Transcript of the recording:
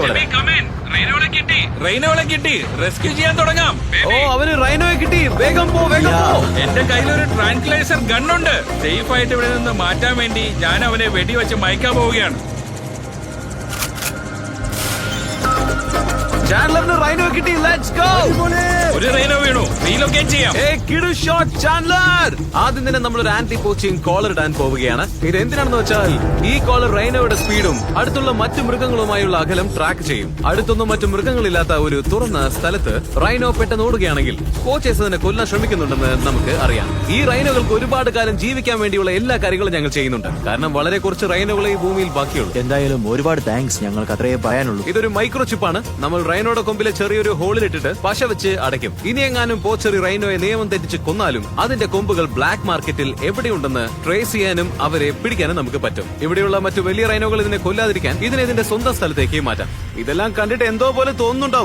പറയൂ വളരെ റെയിനോളെ കിട്ടി. റെസ്ക്യൂ ചെയ്യാൻ തുടങ്ങാം. ഓ അവന് റൈനോയെ കിട്ടി. വേഗം പോ വേഗം പോ. എന്റെ കയ്യിലൊരു ട്രാൻക്ലൈസർ ഗണ്ണുണ്ട് സേഫ് ആയിട്ട് ഇവിടെ നിന്ന് മാറ്റാൻ വേണ്ടി ഞാൻ അവനെ വെടിവെച്ച് മയക്കാൻ പോവുകയാണ്. ചാൻഡലറിന് റൈനോ കിട്ടി. ലെറ്റ്സ് ഗോ ഒരു റെയിനോ വീണു. റീലൊക്കേറ്റ് ചെയ്യാം. ചാൻഡലർ ആദ്യം തന്നെ നമ്മൾ ഒരു ആന്റി പോച്ചിങ് കോളർ ഇടാൻ പോവുകയാണ്. ഇത് എന്തിനാണെന്ന് വെച്ചാൽ ഈ കോളർ റൈനോയുടെ സ്പീഡും അടുത്തുള്ള മറ്റു മൃഗങ്ങളുമായുള്ള അകലം ട്രാക്ക് ചെയ്യും. അടുത്തൊന്നും മറ്റു മൃഗങ്ങളില്ലാത്ത ഒരു തുറന്ന സ്ഥലത്ത് റൈനോ പെട്ടെന്ന് ഓടുകയാണെങ്കിൽ കോച്ചേഴ്സ് അതിനെ കൊല്ലാൻ ശ്രമിക്കുന്നുണ്ടെന്ന് നമുക്ക് അറിയാം. ഈ റൈനോകൾക്ക് ഒരുപാട് കാലം ജീവിക്കാൻ വേണ്ടിയുള്ള എല്ലാ കാര്യങ്ങളും ഞങ്ങൾ ചെയ്യുന്നുണ്ട്. കാരണം വളരെ കുറച്ച് റൈനോകളെ ഈ ഭൂമിയിൽ ബാക്കിയുള്ളൂ. എന്തായാലും ഒരുപാട് താങ്ക്സ് ഞങ്ങൾക്ക് അത്രയേ പറയാനുള്ളൂ. ഇതൊരു മൈക്രോ ചിപ്പാണ് നമ്മൾ റൈനോയുടെ കൊമ്പിലെ ചെറിയൊരു ഹോളിലിട്ടിട്ട് പശ വെച്ച് അടയ്ക്കും. ഇനി എങ്ങാനും പോച്ചറി റൈനോയെ നിയമം തെറ്റിച്ച് കൊന്നാലും അതിന്റെ കൊമ്പുകൾ ബ്ലാക്ക് മാർക്കറ്റിൽ എവിടെയുണ്ടെന്ന് ട്രേസ് ചെയ്യാനും അവരെ പിടിക്കാനും നമുക്ക് പറ്റും. ഇവിടെയുള്ള മറ്റു വലിയ റൈനോകൾ ഇതിനെ കൊല്ലാതിരിക്കാൻ ഇതിനെ ഇതിന്റെ സ്വന്തം സ്ഥലത്തേക്ക് മാറ്റാം. ഇതെല്ലാം കണ്ടിട്ട് എന്തോ പോലെ തോന്നുന്നുണ്ടോ